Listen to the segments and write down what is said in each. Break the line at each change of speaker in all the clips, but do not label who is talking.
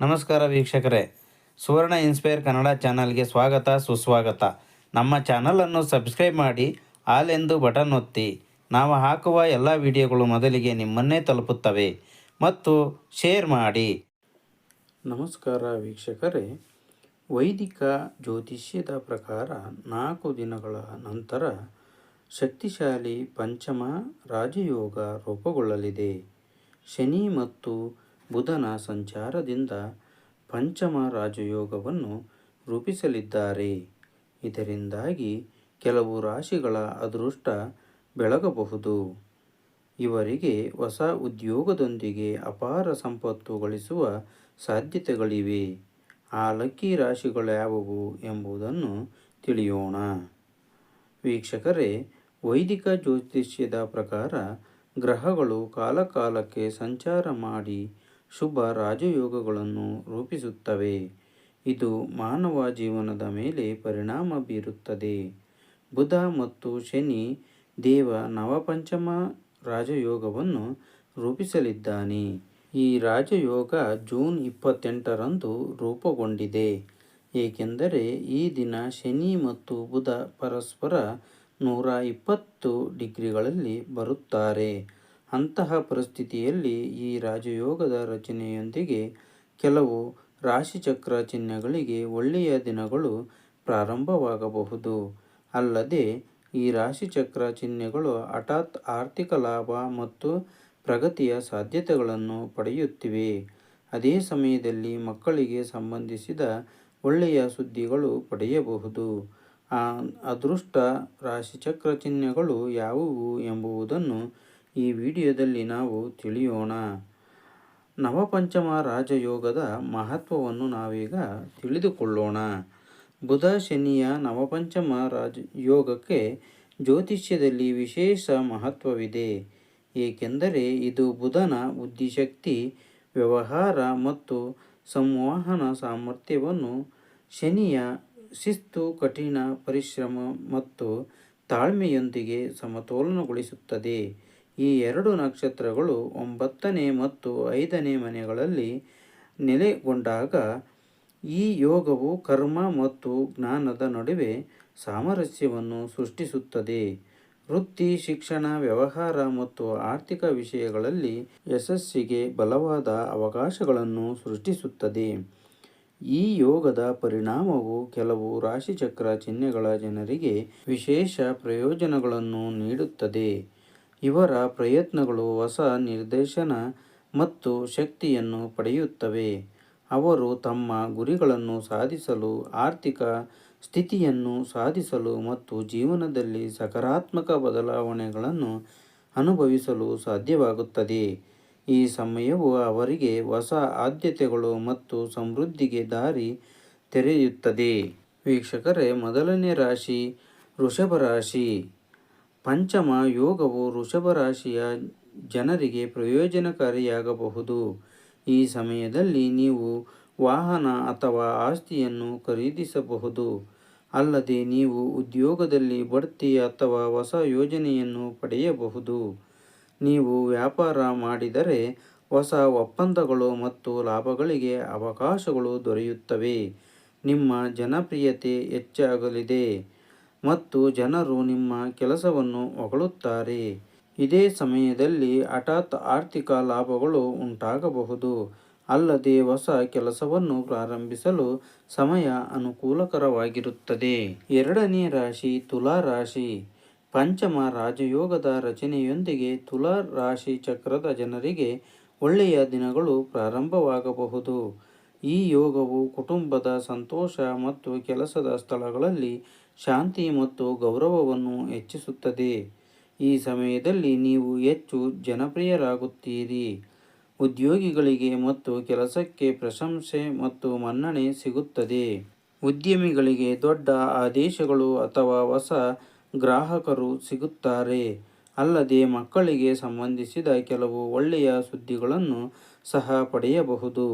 ನಮಸ್ಕಾರ ವೀಕ್ಷಕರೇ. ಸುವರ್ಣ ಇನ್ಸ್ಪೈರ್ ಕನ್ನಡ ಚಾನಲ್ಗೆ ಸ್ವಾಗತ, ಸುಸ್ವಾಗತ. ನಮ್ಮ ಚಾನಲನ್ನು ಸಬ್ಸ್ಕ್ರೈಬ್ ಮಾಡಿ ಆಲ್ ಎಂದು ಬಟನ್ ಒತ್ತಿ. ನಾವು ಹಾಕುವ ಎಲ್ಲ ವಿಡಿಯೋಗಳು ಮೊದಲಿಗೆ ನಿಮ್ಮನ್ನೇ ತಲುಪುತ್ತವೆ. ಮತ್ತು ಶೇರ್ ಮಾಡಿ. ನಮಸ್ಕಾರ ವೀಕ್ಷಕರೇ. ವೈದಿಕ ಜ್ಯೋತಿಷ್ಯದ ಪ್ರಕಾರ ನಾಲ್ಕು ದಿನಗಳ ನಂತರ ಶಕ್ತಿಶಾಲಿ ಪಂಚಮ ರಾಜಯೋಗ ರೂಪುಗೊಳ್ಳಲಿದೆ. ಶನಿ ಮತ್ತು ಬುಧನ ಸಂಚಾರದಿಂದ ಪಂಚಮ ರಾಜಯೋಗವನ್ನು ರೂಪಿಸಲಿದ್ದಾರೆ. ಇದರಿಂದಾಗಿ ಕೆಲವು ರಾಶಿಗಳ ಅದೃಷ್ಟ ಬೆಳಗಬಹುದು. ಇವರಿಗೆ ಹೊಸ ಉದ್ಯೋಗದೊಂದಿಗೆ ಅಪಾರ ಸಂಪತ್ತು ಗಳಿಸುವ ಸಾಧ್ಯತೆಗಳಿವೆ. ಆ ಲಕ್ಕಿ ರಾಶಿಗಳು ಯಾವುವು ಎಂಬುದನ್ನು ತಿಳಿಯೋಣ. ವೀಕ್ಷಕರೇ, ವೈದಿಕ ಜ್ಯೋತಿಷ್ಯದ ಪ್ರಕಾರ ಗ್ರಹಗಳು ಕಾಲಕಾಲಕ್ಕೆ ಸಂಚಾರ ಮಾಡಿ ಶುಭ ರಾಜಯೋಗಗಳನ್ನು ರೂಪಿಸುತ್ತವೆ. ಇದು ಮಾನವ ಜೀವನದ ಮೇಲೆ ಪರಿಣಾಮ ಬೀರುತ್ತದೆ. ಬುಧ ಮತ್ತು ಶನಿ ದೇವ ನವಪಂಚಮ ರಾಜಯೋಗವನ್ನು ರೂಪಿಸಲಿದ್ದಾನೆ. ಈ ರಾಜಯೋಗ ಜೂನ್ ಇಪ್ಪತ್ತೆಂಟರಂದು ರೂಪುಗೊಂಡಿದೆ. ಏಕೆಂದರೆ ಈ ದಿನ ಶನಿ ಮತ್ತು ಬುಧ ಪರಸ್ಪರ ನೂರ ಇಪ್ಪತ್ತು ಡಿಗ್ರಿಗಳಲ್ಲಿ ಬರುತ್ತಾರೆ. ಅಂತಹ ಪರಿಸ್ಥಿತಿಯಲ್ಲಿ ಈ ರಾಜಯೋಗದ ರಚನೆಯೊಂದಿಗೆ ಕೆಲವು ರಾಶಿಚಕ್ರ ಚಿಹ್ನೆಗಳಿಗೆ ಒಳ್ಳೆಯ ದಿನಗಳು ಪ್ರಾರಂಭವಾಗಬಹುದು. ಅಲ್ಲದೆ, ಈ ರಾಶಿಚಕ್ರ ಚಿಹ್ನೆಗಳು ಹಠಾತ್ ಆರ್ಥಿಕ ಲಾಭ ಮತ್ತು ಪ್ರಗತಿಯ ಸಾಧ್ಯತೆಗಳನ್ನು ಪಡೆಯುತ್ತಿವೆ. ಅದೇ ಸಮಯದಲ್ಲಿ ಮಕ್ಕಳಿಗೆ ಸಂಬಂಧಿಸಿದ ಒಳ್ಳೆಯ ಸುದ್ದಿಗಳು ಪಡೆಯಬಹುದು. ಅದೃಷ್ಟ ರಾಶಿಚಕ್ರ ಚಿಹ್ನೆಗಳು ಯಾವುವು ಎಂಬುದನ್ನು ಈ ವಿಡಿಯೋದಲ್ಲಿ ನಾವು ತಿಳಿಯೋಣ. ನವಪಂಚಮ ರಾಜಯೋಗದ ಮಹತ್ವವನ್ನು ನಾವೀಗ ತಿಳಿದುಕೊಳ್ಳೋಣ. ಬುಧ ಶನಿಯ ನವಪಂಚಮ ರಾಜ ಯೋಗಕ್ಕೆ ಜ್ಯೋತಿಷ್ಯದಲ್ಲಿ ವಿಶೇಷ ಮಹತ್ವವಿದೆ. ಏಕೆಂದರೆ ಇದು ಬುಧನ ಬುದ್ಧಿಶಕ್ತಿ, ವ್ಯವಹಾರ ಮತ್ತು ಸಂವಹನ ಸಾಮರ್ಥ್ಯವನ್ನು ಶನಿಯ ಶಿಸ್ತು, ಕಠಿಣ ಪರಿಶ್ರಮ ಮತ್ತು ತಾಳ್ಮೆಯೊಂದಿಗೆ ಸಮತೋಲನಗೊಳಿಸುತ್ತದೆ. ಈ ಎರಡು ನಕ್ಷತ್ರಗಳು ಒಂಬತ್ತನೇ ಮತ್ತು ಐದನೇ ಮನೆಗಳಲ್ಲಿ ನೆಲೆಗೊಂಡಾಗ ಈ ಯೋಗವು ಕರ್ಮ ಮತ್ತು ಜ್ಞಾನದ ನಡುವೆ ಸಾಮರಸ್ಯವನ್ನು ಸೃಷ್ಟಿಸುತ್ತದೆ. ವೃತ್ತಿ, ಶಿಕ್ಷಣ, ವ್ಯವಹಾರ ಮತ್ತು ಆರ್ಥಿಕ ವಿಷಯಗಳಲ್ಲಿ ಯಶಸ್ಸಿಗೆ ಬಲವಾದ ಅವಕಾಶಗಳನ್ನು ಸೃಷ್ಟಿಸುತ್ತದೆ. ಈ ಯೋಗದ ಪರಿಣಾಮವು ಕೆಲವು ರಾಶಿಚಕ್ರ ಚಿಹ್ನೆಗಳ ಜನರಿಗೆ ವಿಶೇಷ ಪ್ರಯೋಜನಗಳನ್ನು ನೀಡುತ್ತದೆ. ಇವರ ಪ್ರಯತ್ನಗಳು ಹೊಸ ನಿರ್ದೇಶನ ಮತ್ತು ಶಕ್ತಿಯನ್ನು ಪಡೆಯುತ್ತವೆ. ಅವರು ತಮ್ಮ ಗುರಿಗಳನ್ನು ಸಾಧಿಸಲು, ಆರ್ಥಿಕ ಸ್ಥಿತಿಯನ್ನು ಸಾಧಿಸಲು ಮತ್ತು ಜೀವನದಲ್ಲಿ ಸಕಾರಾತ್ಮಕ ಬದಲಾವಣೆಗಳನ್ನು ಅನುಭವಿಸಲು ಸಾಧ್ಯವಾಗುತ್ತದೆ. ಈ ಸಮಯವು ಅವರಿಗೆ ಹೊಸ ಆದ್ಯತೆಗಳು ಮತ್ತು ಸಮೃದ್ಧಿಗೆ ದಾರಿ ತೆರೆಯುತ್ತದೆ. ವೀಕ್ಷಕರೇ, ಮೊದಲನೇ ರಾಶಿ, ವೃಷಭ ರಾಶಿ. ಪಂಚಮ ಯೋಗವು ವೃಷಭ ರಾಶಿಯ ಜನರಿಗೆ ಪ್ರಯೋಜನಕಾರಿಯಾಗಬಹುದು. ಈ ಸಮಯದಲ್ಲಿ ನೀವು ವಾಹನ ಅಥವಾ ಆಸ್ತಿಯನ್ನು ಖರೀದಿಸಬಹುದು. ಅಲ್ಲದೆ ನೀವು ಉದ್ಯೋಗದಲ್ಲಿ ಬಡ್ತಿ ಅಥವಾ ಹೊಸ ಯೋಜನೆಯನ್ನು ಪಡೆಯಬಹುದು. ನೀವು ವ್ಯಾಪಾರ ಮಾಡಿದರೆ ಹೊಸ ಒಪ್ಪಂದಗಳು ಮತ್ತು ಲಾಭಗಳಿಗೆ ಅವಕಾಶಗಳು ದೊರೆಯುತ್ತವೆ. ನಿಮ್ಮ ಜನಪ್ರಿಯತೆ ಹೆಚ್ಚಾಗಲಿದೆ. ಮತ್ತು ಜನರು ನಿಮ್ಮ ಕೆಲಸವನ್ನು ಹೊಗಳುತ್ತಾರೆ. ಇದೇ ಸಮಯದಲ್ಲಿ ಹಠಾತ್ ಆರ್ಥಿಕ ಲಾಭಗಳು ಉಂಟಾಗಬಹುದು. ಅಲ್ಲದೆ ಹೊಸ ಕೆಲಸವನ್ನು ಪ್ರಾರಂಭಿಸಲು ಸಮಯ ಅನುಕೂಲಕರವಾಗಿರುತ್ತದೆ. ಎರಡನೇ ರಾಶಿ ತುಲಾ ರಾಶಿ. ಪಂಚಮ ರಾಜಯೋಗದ ರಚನೆಯೊಂದಿಗೆ ತುಲಾ ರಾಶಿ ಚಕ್ರದ ಜನರಿಗೆ ಒಳ್ಳೆಯ ದಿನಗಳು ಪ್ರಾರಂಭವಾಗಬಹುದು. ಈ ಯೋಗವು ಕುಟುಂಬದ ಸಂತೋಷ ಮತ್ತು ಕೆಲಸದ ಸ್ಥಳಗಳಲ್ಲಿ ಶಾಂತಿ ಮತ್ತು ಗೌರವವನ್ನು ಹೆಚ್ಚಿಸುತ್ತದೆ. ಈ ಸಮಯದಲ್ಲಿ ನೀವು ಹೆಚ್ಚು ಜನಪ್ರಿಯರಾಗುತ್ತೀರಿ. ಉದ್ಯೋಗಿಗಳಿಗೆ ಮತ್ತು ಕೆಲಸಕ್ಕೆ ಪ್ರಶಂಸೆ ಮತ್ತು ಮನ್ನಣೆ ಸಿಗುತ್ತದೆ. ಉದ್ಯಮಿಗಳಿಗೆ ದೊಡ್ಡ ಆದೇಶಗಳು ಅಥವಾ ಹೊಸ ಗ್ರಾಹಕರು ಸಿಗುತ್ತಾರೆ. ಅಲ್ಲದೆ ಮಕ್ಕಳಿಗೆ ಸಂಬಂಧಿಸಿದ ಕೆಲವು ಒಳ್ಳೆಯ ಸುದ್ದಿಗಳನ್ನು ಸಹ ಪಡೆಯಬಹುದು.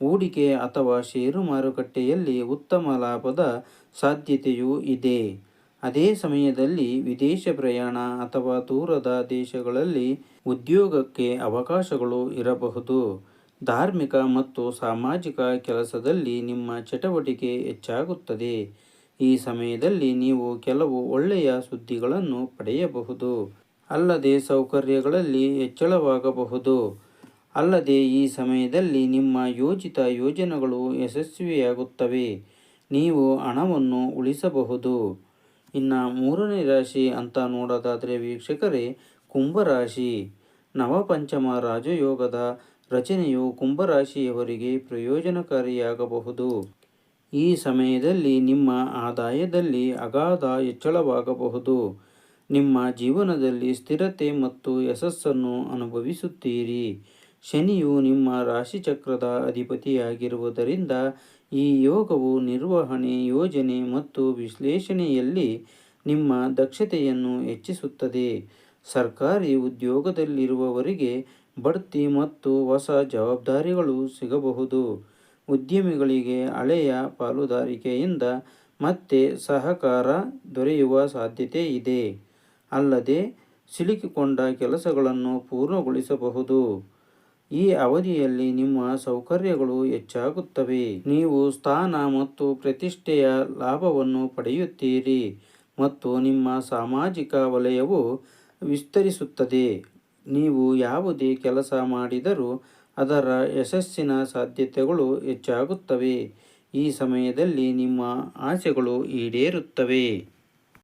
ಹೂಡಿಕೆ ಅಥವಾ ಷೇರು ಮಾರುಕಟ್ಟೆಯಲ್ಲಿ ಉತ್ತಮ ಲಾಭದ ಸಾಧ್ಯತೆಯೂ ಇದೆ. ಅದೇ ಸಮಯದಲ್ಲಿ ವಿದೇಶ ಪ್ರಯಾಣ ಅಥವಾ ದೂರದ ದೇಶಗಳಲ್ಲಿ ಉದ್ಯೋಗಕ್ಕೆ ಅವಕಾಶಗಳು ಇರಬಹುದು. ಧಾರ್ಮಿಕ ಮತ್ತು ಸಾಮಾಜಿಕ ಕೆಲಸದಲ್ಲಿ ನಿಮ್ಮ ಚಟುವಟಿಕೆ ಹೆಚ್ಚಾಗುತ್ತದೆ. ಈ ಸಮಯದಲ್ಲಿ ನೀವು ಕೆಲವು ಒಳ್ಳೆಯ ಸುದ್ದಿಗಳನ್ನು ಪಡೆಯಬಹುದು. ಅಲ್ಲದೆ ಸೌಕರ್ಯಗಳಲ್ಲಿ ಹೆಚ್ಚಳವಾಗಬಹುದು. ಅಲ್ಲದೆ ಈ ಸಮಯದಲ್ಲಿ ನಿಮ್ಮ ಯೋಜಿತ ಯೋಜನೆಗಳು ಯಶಸ್ವಿಯಾಗುತ್ತವೆ. ನೀವು ಹಣವನ್ನು ಉಳಿಸಬಹುದು. ಇನ್ನು ಮೂರನೇ ರಾಶಿ ಅಂತ ನೋಡೋದಾದರೆ ವೀಕ್ಷಕರೇ ಕುಂಭರಾಶಿ ನವಪಂಚಮ ರಾಜಯೋಗದ ರಚನೆಯು ಕುಂಭರಾಶಿಯವರಿಗೆ ಪ್ರಯೋಜನಕಾರಿಯಾಗಬಹುದು. ಈ ಸಮಯದಲ್ಲಿ ನಿಮ್ಮ ಆದಾಯದಲ್ಲಿ ಅಗಾಧ ಹೆಚ್ಚಳವಾಗಬಹುದು. ನಿಮ್ಮ ಜೀವನದಲ್ಲಿ ಸ್ಥಿರತೆ ಮತ್ತು ಯಶಸ್ಸನ್ನು ಅನುಭವಿಸುತ್ತೀರಿ. ಶನಿಯು ನಿಮ್ಮ ರಾಶಿಚಕ್ರದ ಅಧಿಪತಿಯಾಗಿರುವುದರಿಂದ ಈ ಯೋಗವು ನಿರ್ವಹಣೆ, ಯೋಜನೆ ಮತ್ತು ವಿಶ್ಲೇಷಣೆಯಲ್ಲಿ ನಿಮ್ಮ ದಕ್ಷತೆಯನ್ನು ಹೆಚ್ಚಿಸುತ್ತದೆ. ಸರ್ಕಾರಿ ಉದ್ಯೋಗದಲ್ಲಿರುವವರಿಗೆ ಬಡ್ತಿ ಮತ್ತು ಹೊಸ ಜವಾಬ್ದಾರಿಗಳು ಸಿಗಬಹುದು. ಉದ್ಯಮಿಗಳಿಗೆ ಹಳೆಯ ಪಾಲುದಾರಿಕೆಯಿಂದ ಮತ್ತೆ ಸಹಕಾರ ದೊರೆಯುವ ಸಾಧ್ಯತೆ ಇದೆ. ಅಲ್ಲದೆ, ಸಿಲುಕಿಕೊಂಡ ಕೆಲಸಗಳನ್ನು ಪೂರ್ಣಗೊಳಿಸಬಹುದು. ಈ ಅವಧಿಯಲ್ಲಿ ನಿಮ್ಮ ಸೌಕರ್ಯಗಳು ಹೆಚ್ಚಾಗುತ್ತವೆ. ನೀವು ಸ್ಥಾನ ಮತ್ತು ಪ್ರತಿಷ್ಠೆಯ ಲಾಭವನ್ನು ಪಡೆಯುತ್ತೀರಿ ಮತ್ತು ನಿಮ್ಮ ಸಾಮಾಜಿಕ ವಲಯವು ವಿಸ್ತರಿಸುತ್ತದೆ. ನೀವು ಯಾವುದೇ ಕೆಲಸ ಮಾಡಿದರೂ ಅದರ ಯಶಸ್ಸಿನ ಸಾಧ್ಯತೆಗಳು ಹೆಚ್ಚಾಗುತ್ತವೆ. ಈ ಸಮಯದಲ್ಲಿ ನಿಮ್ಮ ಆಸೆಗಳು ಈಡೇರುತ್ತವೆ.